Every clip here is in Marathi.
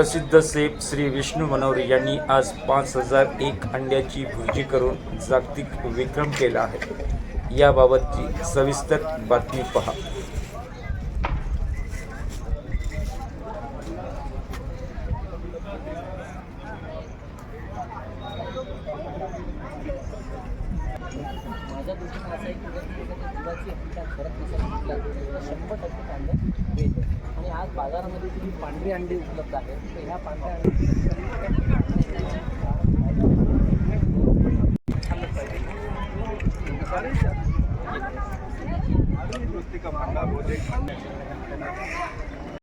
प्रसिद्ध सेफ श्री विष्णू मनोरे यांनी आज पाच हजार एक अंड्याची भुर्जी करून जागतिक विक्रम केला आहे. याबाबतची सविस्तर बातमी पहा माझ्या दृष्टीने असं आहे की जर तुम्ही दुधाची हत्या करत नसाल म्हटलं तर शंभर टक्के कांदा वेज आहे आणि आज बाजारामध्ये तुम्ही पांढरी अंडी उपलब्ध आहेत तर ह्या पांढऱ्या अंडी येस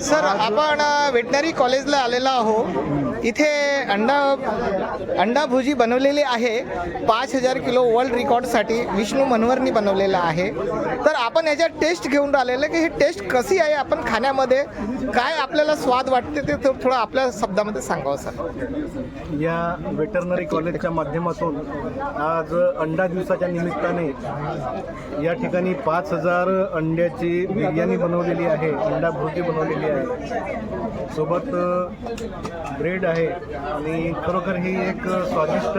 सर आपण वेटनरी कॉलेजला आलेलो आहो इथे अंडा अंडा भुजी बनवलेली आहे. पाच हजार किलो वर्ल्ड रेकॉर्डसाठी विष्णू मनोहरनी बनवलेलं आहे. तर आपण याच्यात टेस्ट घेऊन राहिलेलं की ही टेस्ट कशी आहे आपण खाण्यामध्ये? काय आपल्याला स्वाद वाटते ते थोडं आपल्या शब्दामध्ये सांगावं सर. या वेटरनरी कॉलेजच्या माध्यमातून आज अंडा दिवसाच्या निमित्ताने या ठिकाणी पाच हजार अंड्याची बिर्याणी बनवलेली आहे अंडा भुर्जी बनवलेली आहे. सोबत ब्रेड आहे आणि खरोखर ही एक स्वादिष्ट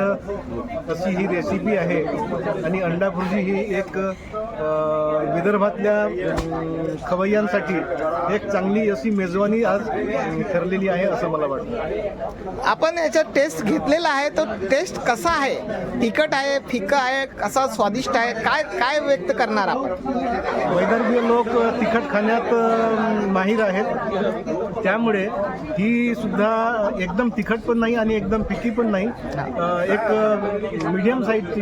अशी ही रेसिपी आहे. आणि अंडा भुर्जी ही एक विदर्भातल्या खवय्यांसाठी एक चांगली अशी मेजवानी आज ठरलेली आहे असं मला वाटतं. आपण याच्यात टेस्ट घेतलेला आहे तो टेस्ट कसा आहे? तिखट आहे फिकं आहे कसा स्वादिष्ट आहे? काय काय व्यक्त करणार आपण? वैदर्भीय लोक तिखट खाण्यात माहीर आहेत. त्यामुळे ही सुद्धा एकदम तिखट पण नाही आणि एकदम फिकी पण नाही. एक मीडियम साईजची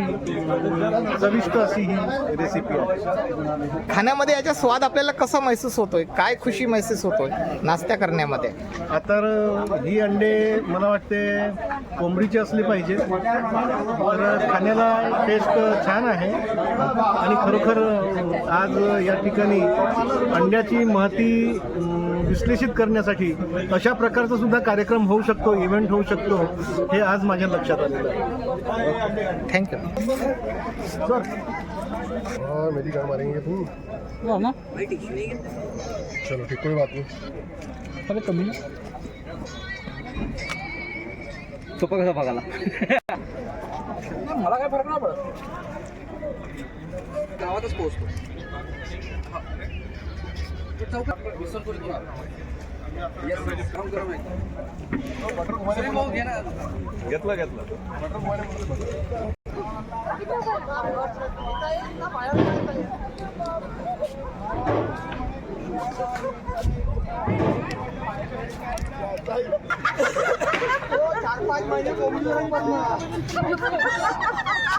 चविष्ट अशी ही रेसिपी आहे. खाण्यामध्ये याचा स्वाद आपल्याला कसा महसूस होतोय? काय खुशी महसूस होतोय? नाश्ता करण्यामध्ये. तर ही अंडे मला वाटते कोंबडीचे असले पाहिजे. तर खाण्याला टेस्ट छान आहे. आणि खरोखर आज या ठिकाणी अंड्याची महती विश्लेषित करण्यासाठी अशा प्रकारचा सुद्धा कार्यक्रम होऊ शकतो इव्हेंट होऊ शकतो हे आज माझ्या लक्षात आलेलं आहे. थँक्यू हाँ मेरी मारेंगे तुम चलो ठीक कोई बात नहीं. अरे कमी सोपा कसा बघायला मला काय फरक नाही पडत. गावातच पोहोचतो. घेतलं घेतलं. करू पाच घेतलं घेतलं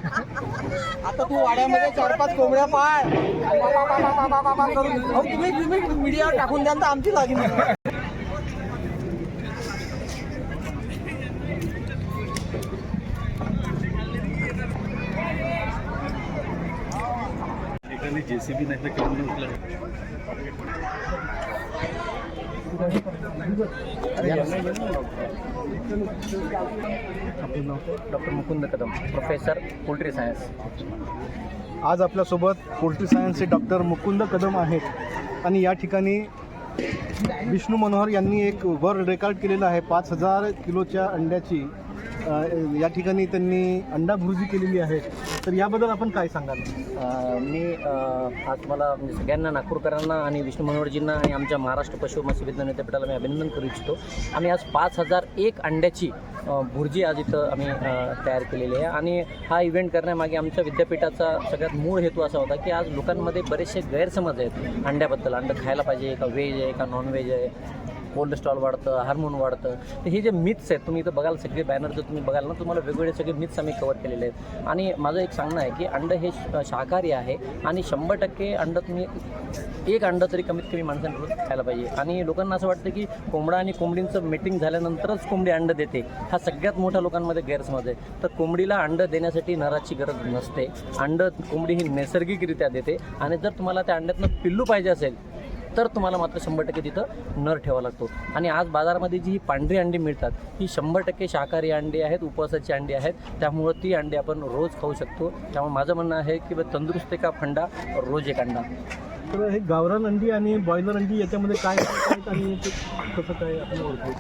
आता तू वाड्यामध्ये चार पाच कोंबड्या पाळ. तुम्ही तुम्ही मीडिया टाकून द्याल तर आमची लागेल जेसीबी नाही तर केवढं doctor Mukund Kadam professor poultry science आज आपल्यासोबत पोल्ट्री सायन्सचे डॉक्टर मुकुंद कदम आहेत. आणि या ठिकाणी विष्णू मनोहर यांनी एक वर्ल्ड रेकॉर्ड केलेला आहे. पाच हजार किलोच्या अंड्याची या ठिकाणी त्यांनी अंडा भुर्जी केलेली आहे. तर याबद्दल आपण काय सांगाल? मी आज मला म्हणजे सगळ्यांना नागपूरकरांना आणि विष्णू मनोहरजींना आणि आमच्या महाराष्ट्र पशु मत्स्य विज्ञान विद्यापीठाला मी अभिनंदन करू इच्छितो. आम्ही आज पाच हजार एक अंड्याची भुर्जी आज इथं आम्ही तयार केलेली आहे. आणि हा इव्हेंट करण्यामागे आमच्या विद्यापीठाचा सगळ्यात मूळ हेतू असा होता की आज लोकांमध्ये बरेचसे गैरसमज आहेत अंड्याबद्दल. अंडं खायला पाहिजे का व्हेज आहे का नॉन व्हेज आहे? कोलेस्ट्रॉल वाढतं हार्मोन वाढतं. तर हे जे मिथ्स आहेत तुम्ही इथं बघाल सगळे बॅनर जर तुम्ही बघाल ना तुम्हाला वेगवेगळे सगळे मिथ्स आम्ही कवर केलेले आहेत. आणि माझं एक सांगणं आहे की अंड हे श- शाकाहारी आहे आणि शंभर टक्के अंड तुम्ही एक अंड तरी कमीत कमी माणसाने रोज खायला पाहिजे. आणि लोकांना असं वाटतं की कोंबडा आणि कोंबडींचं मीटिंग झाल्यानंतरच कोंबडी अंड देते. हा सगळ्यात मोठ्या लोकांमध्ये गैरसमज आहे. तर कोंबडीला अंड देण्यासाठी नराची गरज नसते. अंड कोंबडी ही नैसर्गिकरित्या देते. आणि जर तुम्हाला त्या अंड्यातनं पिल्लू पाहिजे असेल तर तुम्हाला मात्र शंभर टक्के तिथं नर ठेवा लागतो. आणि आज बाजारामध्ये जी ही पांढरी अंडी मिळतात ही शंभर टक्के शाकाहारी अंडी आहेत उपवासाची अंडी आहेत. त्यामुळं ती अंडी आपण रोज खाऊ शकतो. त्यामुळे माझं म्हणणं आहे की बा तंदुरुस्ती का फंडा रोज एक अंडा. तर हे गावरान अंडी आणि बॉयलर अंडी याच्यामध्ये काय फरक आहेत आणि ते कसं काय आपण ओळखू?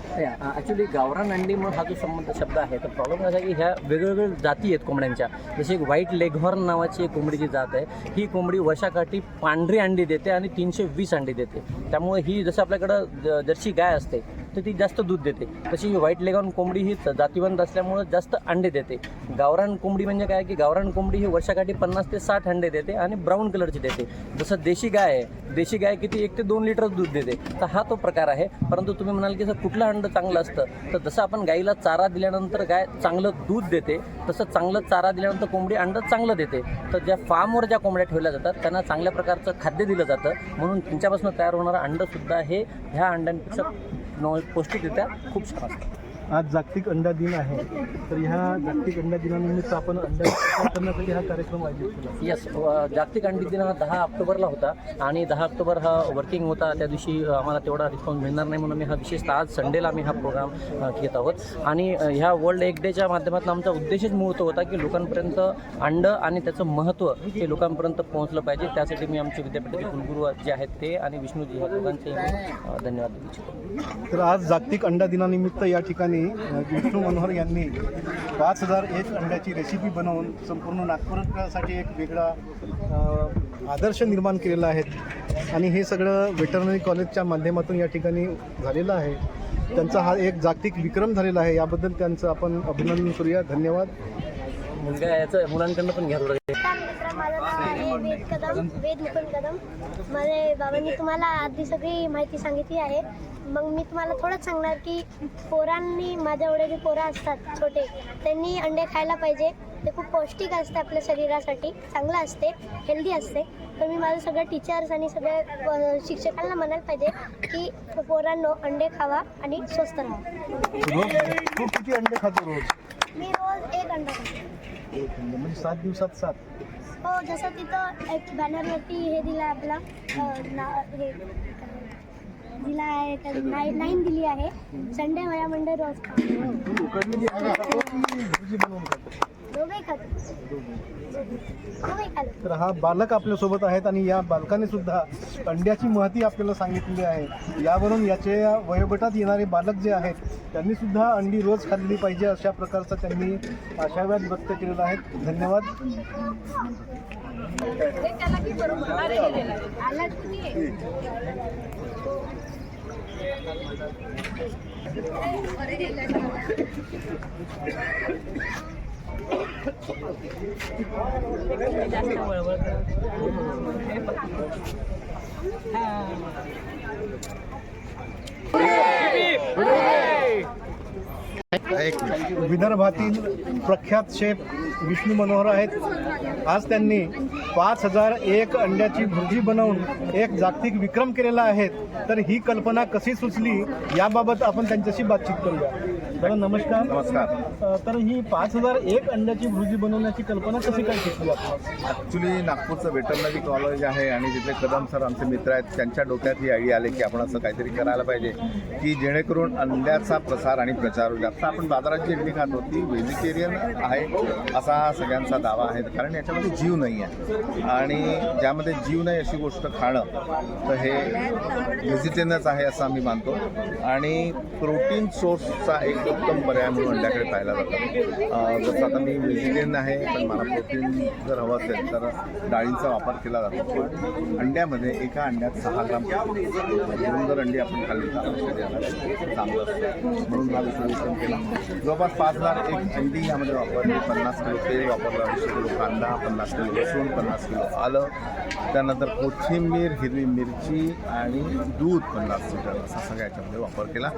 ॲक्च्युली गावरान अंडी म्हणून हा जो संबंध शब्द आहे तर प्रॉब्लेम असा आहे की ह्या वेगवेगळ्या जाती आहेत कोंबड्यांच्या. जशी एक व्हाईट लेगहॉर्न नावाची एक कोंबडीची जात आहे. ही कोंबडी वर्षाकाठी पांढरी अंडी देते आणि तीनशे वीस अंडी देते. त्यामुळे ही जसं आपल्याकडं ज- जर्सी गाय असते तर ती जास्त दूध देते. तशी ही व्हाईट लेगॉन कोंबडी ही जातीवंत असल्यामुळं जास्त अंडे देते. गावरान कोंबडी म्हणजे काय की गावरान कोंबडी ही वर्षाकाठी पन्नास ते साठ अंडे देते आणि ब्राऊन कलरची देते. जसं देशी गाय आहे देशी गाय किती एक ते दोन लिटर दूध देते. तर हा तो प्रकार आहे. परंतु तुम्ही म्हणाल की सर कुठलं अंड चांगलं असतं? तर जसं आपण गाईला चारा दिल्यानंतर गाय चांगलं दूध देते तसं चांगलं चारा दिल्यानंतर कोंबडी अंड चांगलं देते. तर ज्या फार्मवर ज्या कोंबड्या ठेवल्या जातात त्यांना चांगल्या प्रकारचं खाद्य दिलं जातं. म्हणून त्यांच्यापासून तयार होणारं अंडंसुद्धा हे ह्या अंड्यांपेक्षा नॉ पौष्टिकरित्या खूप छान असतं आज जागतिक अंडा दिन आहे. तर ह्या जागतिक अंडा दिनानिमित्त आपण अंडा करण्यासाठी हा कार्यक्रम आयोजित केला. येस जागतिक अंडी दिन हा दहा ऑक्टोबरला होता आणि दहा ऑक्टोबर हा वर्किंग होता. त्या दिवशी आम्हाला तेवढा रिस्पॉन्स मिळणार नाही म्हणून मी हा विशेषतः आज संडेला आम्ही हा प्रोग्राम घेत आहोत. आणि ह्या वर्ल्ड एग डेच्या माध्यमातून आमचा उद्देशच मूळ होता की लोकांपर्यंत अंड आणि त्याचं महत्त्व हे लोकांपर्यंत पोहोचलं पाहिजे. त्यासाठी मी आमचे विद्यापीठाचे कुलगुरू जे आहेत ते आणि विष्णूजी ह्या दोघांचे धन्यवाद तर आज जागतिक अंडा दिनानिमित्त या ठिकाणी अ, विष्णू मनोहर यांनी पाच हजार एक अंड्याची रेसिपी बनवून संपूर्ण नागपूरसाठी एक वेगळा आदर्श निर्माण केलेला आहे. आणि हे सगळं वेटरनरी कॉलेजच्या माध्यमातून या ठिकाणी झालेलं आहे. त्यांचा हा एक जागतिक विक्रम झालेला आहे. याबद्दल त्यांचं आपण अभिनंदन करूया. धन्यवाद. मुलगा याचं मुलांकडनं पण घ्या थोडं नमस्कार मित्र माझं नाव आहे वेद कदम वेद मुकुंद कदम. माझे बाबांनी तुम्हाला आधी सगळी माहिती सांगितली आहे. मग मी तुम्हाला थोडंच सांगणार की पोरांनी माझ्या एवढे जे पोरं असतात छोटे त्यांनी अंडे खायला पाहिजे. ते खूप पौष्टिक असते आपल्या शरीरासाठी चांगलं असते हेल्दी असते. तर मी माझं सगळं टीचर्स आणि सगळ्या शिक्षकांना म्हणायला पाहिजे की पोरांनो अंडे खावा आणि स्वस्त राहा. किती अंडे खातो रोज? मी रोज एक अंडा खाते. एक अंडे म्हणजे सात दिवसात सात. हो जसं तिथं एक बॅनरवरती हे दिलं आहे आपला हे दिला आहे नाईन दिली आहे. संडे वया मंडे रोज खा तर हा बालक आपल्यासोबत आहेत आणि या बालकाने सुद्धा अंड्याची महती आपल्याला सांगितलेली आहे. यावरून याचे वयोगटात येणारे बालक जे आहेत त्यांनी सुद्धा अंडी रोज खाल्ली पाहिजे अशा प्रकारचा त्यांनी आशावाद व्यक्त केलेला आहे. धन्यवाद. विदर्भातील प्रख्यात शेफ विष्णू मनोहर आहेत. आज त्यांनी पाच हजार एक अंड्याची भुर्जी बनवून एक जागतिक विक्रम केलेला आहे. तर ही कल्पना कशी सुचली याबाबत आपण त्यांच्याशी बातचीत करूया. दादा नमस्कार. नमस्कार. तर ही पाच हजार एक अंड्याची भुर्जी बनवण्याची कल्पना कशी काय सुचली ॲक्च्युली नागपूरचं वेटरनरी कॉलेज आहे आणि तिथले कदम सर आमचे मित्र आहेत त्यांच्या डोक्यात ही आयडिया आली की आपण असं काहीतरी करायला पाहिजे की जेणेकरून अंड्याचा प्रसार आणि प्रचार होईल. आता आपण बाजारात जी अंडी खातो ती व्हेजिटेरियन आहे असा सगळ्यांचा दावा आहे कारण याच्यामध्ये जीव नाही आहे. आणि ज्यामध्ये जीव नाही अशी गोष्ट खाणं तर हे व्हेजिटेरियनच आहे असं आम्ही मानतो. आणि प्रोटीन सोर्सचा एक उत्तम पर्याय म्हणून अंड्याकडे पाहायला जातात जसं आता मी व्हेजिटेरियन आहे पण मला प्रोटीन जर हवं असेल तर डाळींचा वापर केला जातो. पण अंड्यामध्ये एका अंड्यात सहा ग्राम म्हणून जर अंडी आपण खाल्ली तर चांगलं असतं. म्हणून हा विश्लेषण केला. जवळपास पाच हजार एक अंडी यामध्ये वापरली. पन्नास किलो तेल वापरलं वीस किलो कांदा पन्नास किलो लसूण पन्नास किलो आलं. त्यानंतर कोथिंबीर हिरवी मिरची आणि दूध पन्नास लिटर असा सगळ्या याच्यामध्ये वापर केला.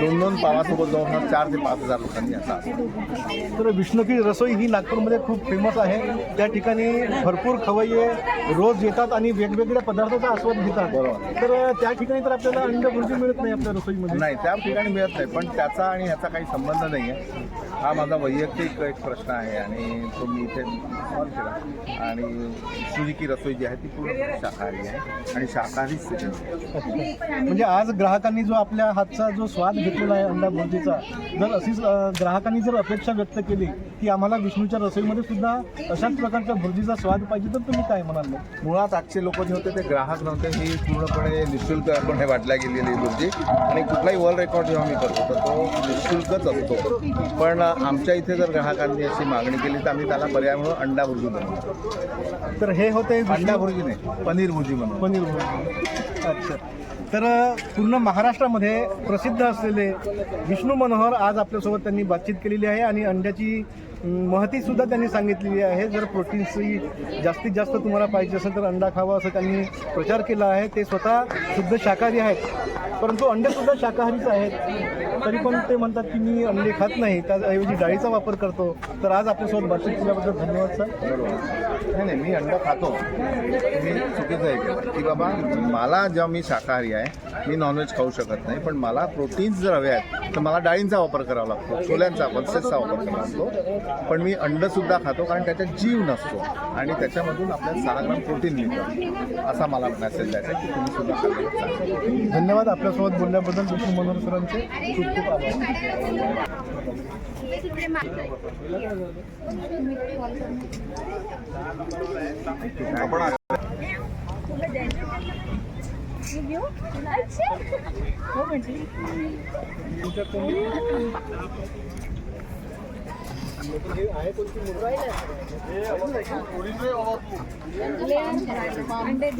दोन दोन पावासोबत जवळपास चार ते पाच हजार लोकांनी याचा आस्वाद तर विष्णू की रसोई ही नागपूरमध्ये खूप फेमस आहे. त्या ठिकाणी भरपूर खवय्ये रोज येतात आणि वेगवेगळ्या पदार्थाचा आस्वाद घेतात. बरोबर. तर त्या ठिकाणी तर आपल्याला अंड भुर्जी मिळत नाही आपल्या रसोईमध्ये. नाही त्या ठिकाणी मिळत नाही. पण त्याचा आणि ह्याचा काही संबंध नाही आहे हा माझा वैयक्तिक एक प्रश्न आहे आणि तो मी इथे सॉल्व केला आणि सुजिकी रसोई जी आहे ती पूर्ण शाकाहारी आहे आणि शाकाहारी स्थिती म्हणजे आज ग्राहकांनी जो आपल्या हातचा जो स्वाद घेतलेला आहे अंडा भुर्जीचा जर अशीच ग्राहकांनी जर अपेक्षा व्यक्त केली की आम्हाला विष्णूच्या रसोईमध्ये सुद्धा अशाच प्रकारच्या भुर्जीचा स्वाद पाहिजे तर तुम्ही काय म्हणाल? मुळात आजचे लोक जे होते ते ग्राहक नव्हते. ही पूर्णपणे निशुल्क आपण हे वाटल्या गेलेली बुर्जी आणि कुठलाही वर्ल्ड रेकॉर्ड जेव्हा मी करतो तर तो निशुल्कच असतो. पण आमच्या इथे जर ग्राहकांनी अशी मागणी केली तर आम्ही त्याला पर्याय म्हणून अंडा भुर्जी बनवतो तर हे होते अंडा भुर्जी नाही पनीर भुर्जी बनवतो पनीर भुर्जी. अच्छा. तर पूर्ण महाराष्ट्रामध्ये प्रसिद्ध असलेले विष्णू मनोहर आज आपल्यासोबत त्यांनी बातचीत केलेली आहे आणि अंड्याची महतीसुद्धा त्यांनी सांगितलेली आहे. जर प्रोटीन्सची जास्तीत जास्त तुम्हाला पाहिजे असेल तर अंडा खावा असं त्यांनी प्रचार केला आहे. ते स्वतः शुद्ध शाकाहारी आहेत. परंतु अंडेसुद्धा शाकाहारीच आहेत. तरी पण ते म्हणतात की मी अंडे खात नाही. त्याऐवजी डाळीचा वापर करतो. तर आज आपल्यासोबत बातचीत केल्याबद्दल धन्यवाद सर. नाही नाही मी अंडा खातो. मी चुकीचं आहे की बाबा मला जेव्हा मी शाकाहारी आहे मी नॉनव्हेज खाऊ शकत नाही. पण मला प्रोटीन्स जर हवे आहेत तर मला डाळींचा वापर करावा लागतो. छोल्यांचा पल्सेसचा वापर करावा लागतो. पण मी अंडंसुद्धा खातो कारण त्याच्यात जीव नसतो. आणि त्याच्यामधून आपल्याला सहा ग्राम प्रोटीन मिळतं असा मला मेसेज द्यायचा आहे की तुम्ही सुद्धा खाल्लं. धन्यवाद आपल्यासोबत बोलल्याबद्दल विष्णू मनोहर सरांचे खूप खूप आभार. अंडे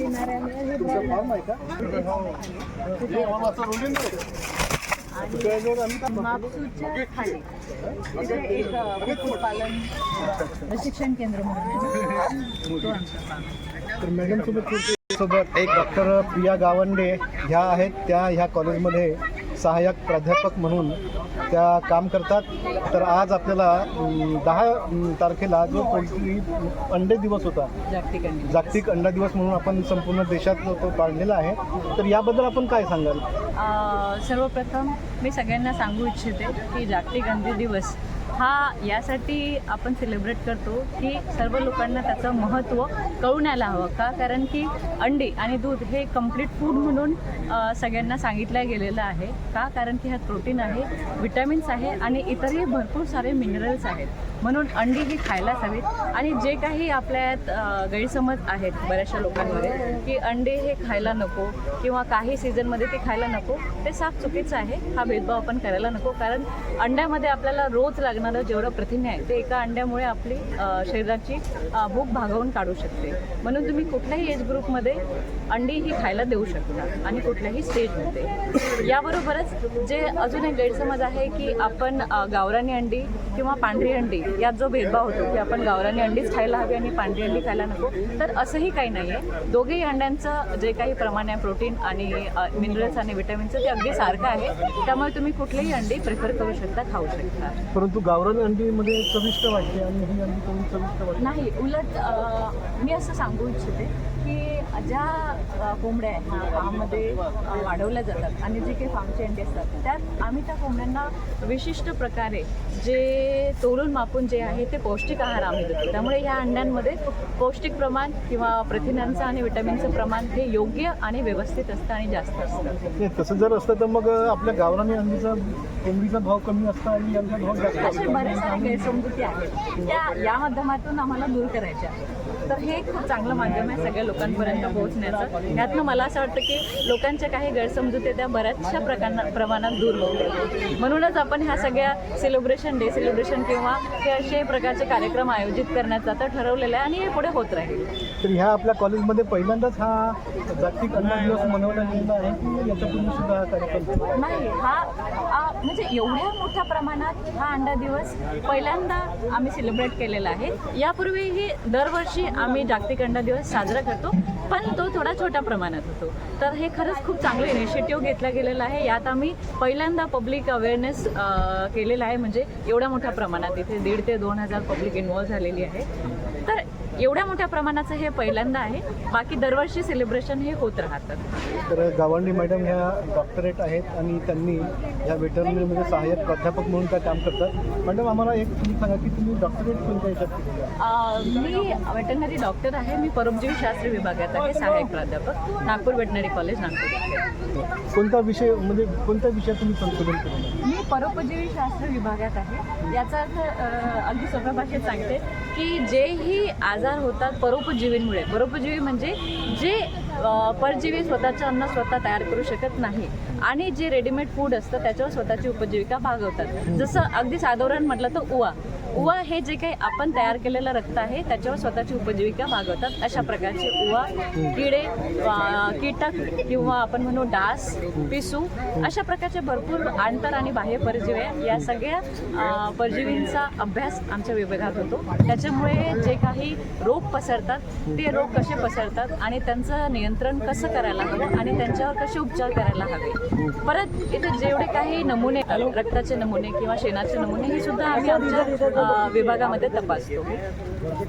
खाली एक कुक्कुटपालन प्रशिक्षण केंद्र म्हणून मॅडम सोबत एक डॉक्टर प्रिया गावंडे ह्या आहेत त्या ह्या कॉलेजमध्ये सहाय्यक प्राध्यापक म्हणून त्या काम करतात. तर आज आपल्याला दहा तारखेला जो पोल्ट्री अंडे दिवस होता जागतिक अंडी दिवस. म्हणून आपण संपूर्ण देशात तो पाळलेला आहे. तर याबद्दल आपण काय सांगाल? सर्वप्रथम मी सगळ्यांना सांगू इच्छिते की जागतिक अंडी दिवस हा यासाठी आपण सेलिब्रेट करतो की सर्व लोकांना त्याचं महत्त्व कळून यायला हवं. का? कारण की अंडी आणि दूध हे कंप्लीट फूड म्हणून सगळ्यांना सांगितलं गेलेलं आहे. का? कारण की ह्यात प्रोटीन आहे विटॅमिन्स आहे आणि इतरही भरपूर सारे मिनरल्स आहेत. म्हणून अंडी ही खायलाच हवीत. आणि जे काही आपल्यात गैरसमज आहेत बऱ्याचशा लोकांमध्ये की अंडे हे खायला नको किंवा काही सीझनमध्ये ते खायला नको ते साफ चुकीचं आहे. हा भेदभाव आपण करायला नको. कारण अंड्यामध्ये आपल्याला रोज लागणारं जेवढं प्रथिने आहे ते एका अंड्यामुळे आपली शरीराची भूक भागवून काढू शकते. म्हणून तुम्ही कुठल्याही एज ग्रुपमध्ये अंडी ही खायला देऊ शकता आणि कुठल्याही स्टेजमध्ये याबरोबरच जे अजून एक गैरसमज आहे की आपण गावरानी अंडी किंवा पांढरी अंडी यात जो भेदभाव होतो की आपण गावरानी अंडीच खायला हवी आणि पांढरी अंडी खायला नको तर असंही काही नाही आहे दोघेही अंड्यांचं जे काही प्रमाण आहे प्रोटीन आणि मिनरल्स आणि विटॅमिनचं ते अगदी सारखं आहे. त्यामुळे तुम्ही कुठलेही अंडी प्रिफर करू शकता खाऊ शकता. परंतु गावरान अंडीमध्ये चविष्ट वाटते आणि ही अंडी चविष्ट वाटते नाही उलट मी असं सांगू इच्छिते ज्या कोंबड्या आहेत ह्या फार्ममध्ये वाढवल्या जातात आणि जे काही फार्मचे अंडे असतात त्यात आम्ही त्या कोंबड्यांना विशिष्ट प्रकारे जे तोलून मापून जे आहे ते पौष्टिक आहार आम्ही देतो. त्यामुळे ह्या अंड्यांमध्ये पौष्टिक प्रमाण किंवा प्रथिनांचं आणि विटॅमिनचं प्रमाण हे योग्य आणि व्यवस्थित असतं आणि जास्त असतं. तसं जर असतं तर मग आपल्या गावरानी अंडीचा कोंबडीचा भाव कमी असता आणि यांचा भाव जास्त अशा बऱ्याच गैरसमजुती आहेत. त्या या माध्यमातून आम्हाला दूर करायच्या. तर हे खूप चांगलं माध्यम आहे सगळ्या लोकांपर्यंत पोहोचण्याचं. यातनं मला असं वाटतं की लोकांच्या काही गैरसमजुती त्या बऱ्याचशा प्रकारात प्रमाणात दूर होतील म्हणूनच आपण ह्या सगळ्या सेलिब्रेशन डे सेलिब्रेशन किंवा हे असे प्रकारचे कार्यक्रम आयोजित करण्याचं आता ठरवलेलं आहे आणि हे पुढे होत राहील. तर ह्या आपल्या कॉलेजमध्ये पहिल्यांदाच हा जागतिक अन्न दिवस मनवला गेलेला आहे की याच्यापूर्वी सुद्धा हा कार्यक्रम? नाही हा म्हणजे एवढ्या मोठ्या प्रमाणात हा अंडा दिवस पहिल्यांदा आम्ही सेलिब्रेट केलेला आहे. यापूर्वीही दरवर्षी आम्ही जागतिक अंडा दिवस साजरा करतो पण तो थोडा छोट्या प्रमाणात होतो. तर हे खरंच खूप चांगलं इनिशिएटिव्ह घेतला गेलेला आहे. यात आम्ही पहिल्यांदा पब्लिक अवेअरनेस केलेला आहे. म्हणजे एवढ्या मोठ्या प्रमाणात इथे दीड ते दोन हजार पब्लिक इन्वॉल्व्ह झालेली आहे. तर एवढ्या मोठ्या प्रमाणाचं हे पहिल्यांदा आहे. बाकी दरवर्षी सेलिब्रेशन हे होत राहतात तर गावंडी मॅडम ह्या डॉक्टरेट आहेत आणि त्यांनी या वेटरनरीमध्ये सहाय्यक प्राध्यापक म्हणून काय काम करतात. मॅडम आम्हाला एक तुम्ही सांगा की तुम्ही डॉक्टरेट कोणत्या केलेलं आहे? वेटनरी डॉक्टर आहे. मी परोपजीवी शास्त्र विभागात आहे. सहाय्यक प्राध्यापक. Nagpur veterinary college Nagpur. कोणता विषय म्हणजे कोणत्या विषयात तुम्ही संशोधन मी परोपजीवी शास्त्र विभागात आहे. याचा अर्थ अगदी सोप्या भाषेत सांगते की जेही आजार होतात परोपजीवींमुळे. परोपजीवी म्हणजे जे परजीवी स्वतःचं अन्न स्वतः तयार करू शकत नाही आणि जे रेडीमेड फूड असतं त्याच्यावर स्वतःची उपजीविका भागवतात. जसं अगदी साधारण म्हटलं तर उवा उवा हे जे काही आपण तयार केलेलं रक्त आहे त्याच्यावर स्वतःची उपजीविका भागवतात. अशा प्रकारचे उवा किडे कीटक किंवा आपण म्हणू डास पिसू अशा प्रकारचे भरपूर आंतर आणि बाह्य परजीवी या सगळ्या परजीवींचा अभ्यास आमच्या विभागात होतो. त्याच्यामुळे जे काही रोग पसरतात ते रोग कसे पसरतात आणि त्यांचं नियंत्रण कसं करायला हवं आणि त्यांच्यावर कसे उपचार करायला हवे. परत इथे जेवढे काही नमुने रक्ताचे नमुने किंवा शेणाचे नमुने हे सुद्धा आम्ही आमच्या विभागामध्ये तपासतो.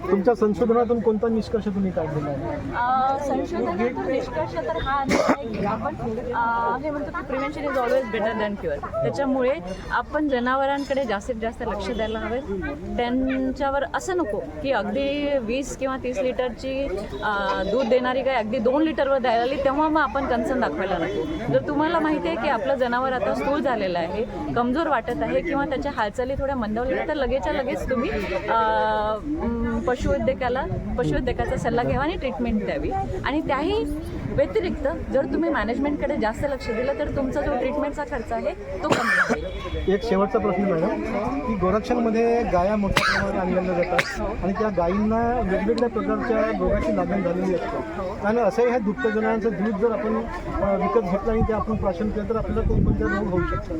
तुमच्या संशोधनातून कोणता निष्कर्ष तुम्ही काढलेला आहे? संशोधनातून निष्कर्ष तर हा आलेला आहे की आपण अ, हे म्हणतो की prevention is always better than cure त्याच्यामुळे आपण जनावरांकडे जास्तीत जास्त लक्ष द्यायला हवे. त्यांच्यावर असं नको की अगदी वीस किंवा तीस लिटरची अ, दूध देणारी गाय अगदी दोन लिटरवर द्यायला लागली तेव्हा मग आपण कन्सर्न दाखवायला नको. जर तुम्हाला माहिती आहे की आपलं जनावर आता स्थूल झालेलं आहे कमजोर वाटत आहे किंवा त्याच्या हालचाली थोड्या मंदावलेल्या तर लगेचच्या लगेच तुम्ही अ, म, पशुवैद्यकाला पशुवैद्यकाचा सल्ला घ्यावा आणि ट्रीटमेंट द्यावी. आणि त्याही व्यतिरिक्त जर तुम्ही मॅनेजमेंटकडे जास्त लक्ष दिलं तर तुमचा जो ट्रीटमेंटचा खर्च आहे तो कमी होईल. एक शेवटचा प्रश्न मॅडम की गोरक्षणमध्ये गाया मोठ्या प्रमाणात आणलेल्या जातात आणि त्या गायींना वेगवेगळ्या प्रकारच्या रोगाची लागण झालेली असते. आणि असंही ह्या जनावरांचं दूध जर आपण विकत घेतलं आणि ते आपण प्राशन केलं तर आपल्याला कोणकोणते रोग होऊ शकतात.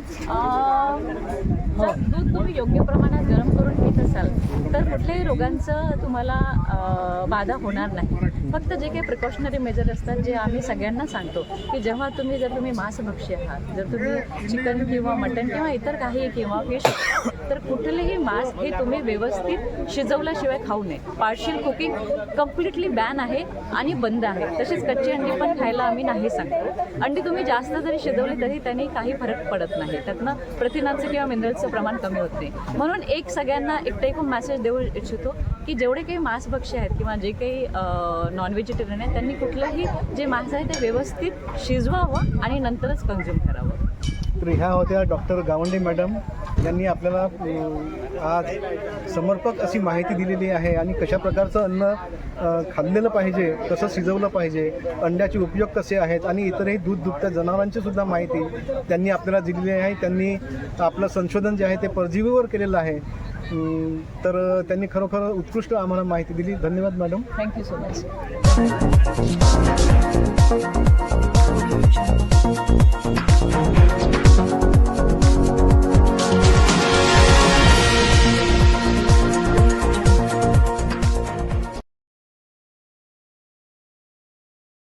दूध तुम्ही योग्य प्रमाणात गरम करून येत असाल तर कुठल्याही रोगांचं तुम्हाला बाधा होणार नाही. फक्त जे काही प्रिकॉशनरी मेजर असतात जे आम्ही सगळ्यांना सांगतो की जेव्हा तुम्ही जर तुम्ही मांसभक्षी आहात जर तुम्ही चिकन किंवा मटण किंवा इतर काही किंवा फिश तर कुठलेही मांस हे तुम्ही व्यवस्थित शिजवल्याशिवाय खाऊ नये. पार्शियल कुकिंग कम्प्लिटली बॅन आहे आणि बंद आहे. तशीच कच्ची अंडी पण खायला आम्ही नाही सांगतो. अंडी तुम्ही जास्त जरी शिजवली तरी त्यांनी काही फरक पडत नाही. त्यातनं प्रथिनांचं किंवा मिनरलचं प्रमाण कमी होत नाही. म्हणून एक सगळ्यांना एक टेक होम मेसेज देऊ इच्छितो की जेवढे काही मांसभक्षी आहेत किंवा जे काही नॉन व्हेजिटेरियन आहेत त्यांनी कुठलंही जे मांस आहे ते व्यवस्थित शिजवावं आणि नंतरच कन्झ्युम करावं. तर ह्या होत्या डॉक्टर गावंडे मॅडम यांनी आपल्याला आज समर्पक अशी माहिती दिलेली आहे आणि कशा प्रकारचं अन्न खाल्लेलं पाहिजे कसं शिजवलं पाहिजे अंड्याचे उपयोग कसे आहेत आणि इतरही दूध दुभत्या जनावरांची सुद्धा माहिती त्यांनी आपल्याला दिलेली आहे. त्यांनी आपलं संशोधन जे आहे ते परजीवीवर केलेलं आहे. तर त्यांनी खरोखर उत्कृष्ट आम्हाला माहिती दिली. धन्यवाद मॅडम. Thank you so much